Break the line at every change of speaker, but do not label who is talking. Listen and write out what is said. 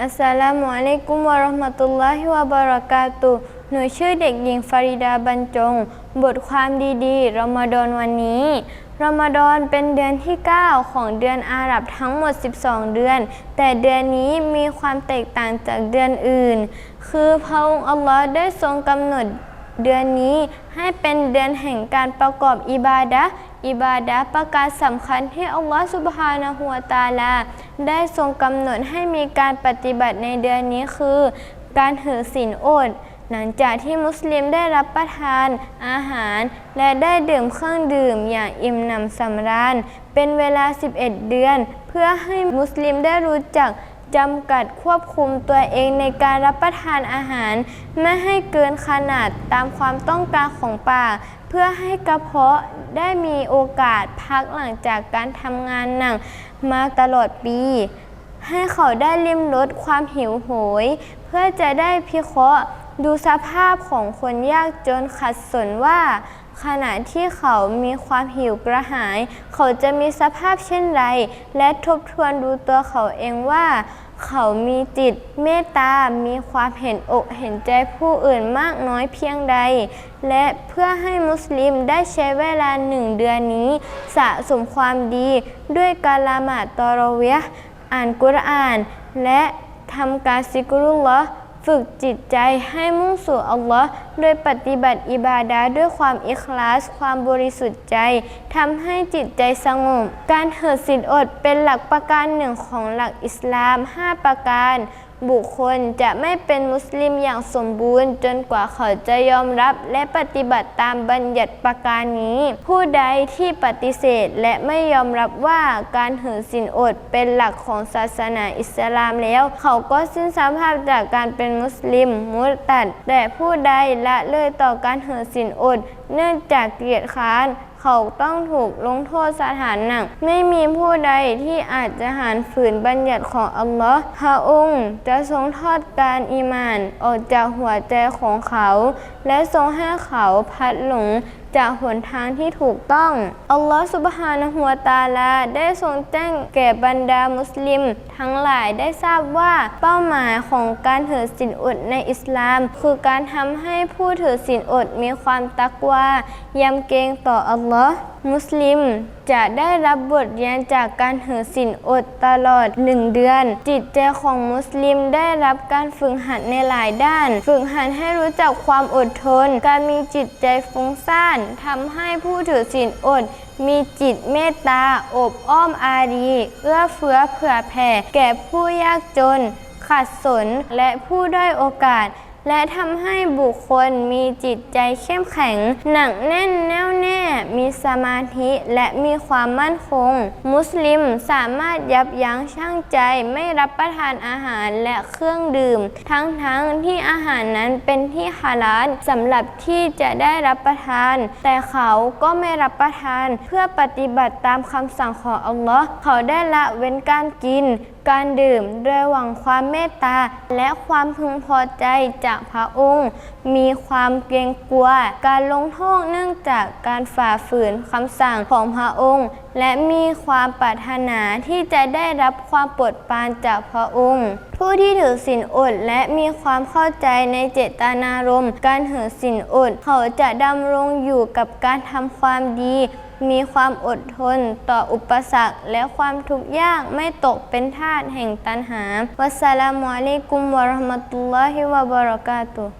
อัสสลามุอะลัยกุมวะเราะห์มะตุลลอฮิวะบะเราะกาตุหนูชื่อเด็กหญิงฟาริดาบรรจง บทความดีๆรอมฎอนวันนี้รอมฎอนเป็นเดือนที่ 9 ของเดือนอาหรับทั้งหมด 12 เดือน แต่เดือนนี้มีความแตกต่างจากเดือนอื่น คือพระองค์อัลลอฮ์ได้ทรงกำหนด เดือนนี้ให้เป็นเดือนแห่งการประกอบอิบาดะอิบาดะประการสำคัญที่อัลลอฮฺสุบฮานะฮูวตาลา ได้ทรงกำหนดให้มีการปฏิบัติในเดือนนี้คือ การถือศีลอด หลังจากที่มุสลิมได้รับประทานอาหาร และได้ดื่มเครื่องดื่มอย่างอิ่มหนำสำราญ เป็นเวลา 11 เดือน เพื่อให้มุสลิมได้รู้จัก จำกัดควบคุมตัวเองในการรับประทานอาหาร ไม่ให้เกินขนาดตามความต้องการของปาก เพื่อให้กระเพาะได้มีโอกาสพักหลังจากการทำงานหนักมาตลอดปี ให้เขาได้ลิมรสความหิวโหย เพื่อจะได้พิเคราะห์ดูสภาพของคนยากจนขัดสนว่า ขณะที่เขามีความหิวกระหาย เขาจะมีสภาพเช่นไร และทบทวนดูตัวเขาเองว่า เขามีจิตเมตตา มีความเห็นอกเห็นใจผู้อื่นมากน้อยเพียงใด และเพื่อให้มุสลิมได้ใช้เวลาหนึ่งเดือนนี้ สะสมความดีด้วยการละหมาดตอรเวียห์อ่านกุรอาน และทำการซิกรุลลอ์ ฝึกจิตใจให้มุ่งสู่อัลลอฮ์โดยปฏิบัติอิบาดาด้วยความอิคลาส ความบริสุทธิ์ใจทำให้จิตใจสงบ การเหิดสินอดเป็นหลักประการหนึ่งของหลักอิสลาม 5 ประการ บุคคลจะไม่เป็นมุสลิมอย่างสมบูรณ์ จนกว่าเขาจะยอมรับและปฏิบัติตามบัญญัติประการนี้ ผู้ใดที่ปฏิเสธและไม่ยอมรับว่าการถือศีลอดเป็นหลักของศาสนาอิสลามแล้ว เขาก็สิ้นสภาพจากการเป็นมุสลิม มุตตัดแต่ผู้ใดละเลยต่อการถือศีลอด เนื่องจากเกียรติค้าน เขาต้องถูกลงโทษสถานหนัก ไม่มีผู้ใดที่อาจจะหานฝืนบัญญัติของอัลลอฮ์พระองค์จะทรงทอดการอีมาน ออกจากหัวใจของเขา และทรงให้เขาพัดหลง จากหนทางที่ถูกต้อง อัลลอฮ์สุบฮานะฮูวตาลา ได้ทรงแจ้งแก่บรรดามุสลิม ทั้งหลายได้ทราบว่าเป้าหมายของการถือศีลอดในอิสลาม คือการทำให้ผู้ถือศีลอดมีความตักวายำเกรงต่ออัลลอฮ์ มุสลิม จะได้รับบทเรียนจากการถือศีลอดตลอดหนึ่งเดือน จิตใจของมุสลิมได้รับการฝึกหัดในหลายด้าน ฝึกหัดให้รู้จักความอดทน การมีจิตใจฟุ้งซ่านทำให้ผู้ถือศีลอด มีจิตเมตตาอบอ้อมอารี เอื้อเฟื้อเผื่อแผ่ แก่ผู้ยากจน ขัดสนและผู้ด้อยโอกาส และทำให้บุคคลมีจิตใจเข้มแข็ง หนักแน่นแน่วแน่ มีสมาธิและมีความมั่นคง มุสลิมสามารถยับยั้งชั่งใจไม่รับประทานอาหารและเครื่องดื่ม ทั้งๆที่อาหารนั้นเป็นที่ฮาลาลสำหรับที่จะได้รับประทาน แต่เขาก็ไม่รับประทาน เพื่อปฏิบัติตามคำสั่งของอัลลอฮ์เขาได้ละเว้นการกินการดื่มโดยหวังความเมตตา และความพึงพอใจจากพระองค์ มีความเกรงกลัว การลงโทษเนื่องจากการฝ่าฝืนคำสั่งของพระองค์และมีความปรารถนาที่จะได้รับความโปรดปรานจากพระองค์ ผู้ที่ถือศีลอดและมีความเข้าใจในเจตนารมณ์การถือศีลอด เขาจะดำรงอยู่กับการทำความดี มีความอดทนต่ออุปสรรค และความทุกข์ยากไม่ตกเป็นทาสแห่งตัณหา วัสสลามุอะลัยกุมวะเราะห์มะตุลลอฮิวะบะเราะกาตุฮ์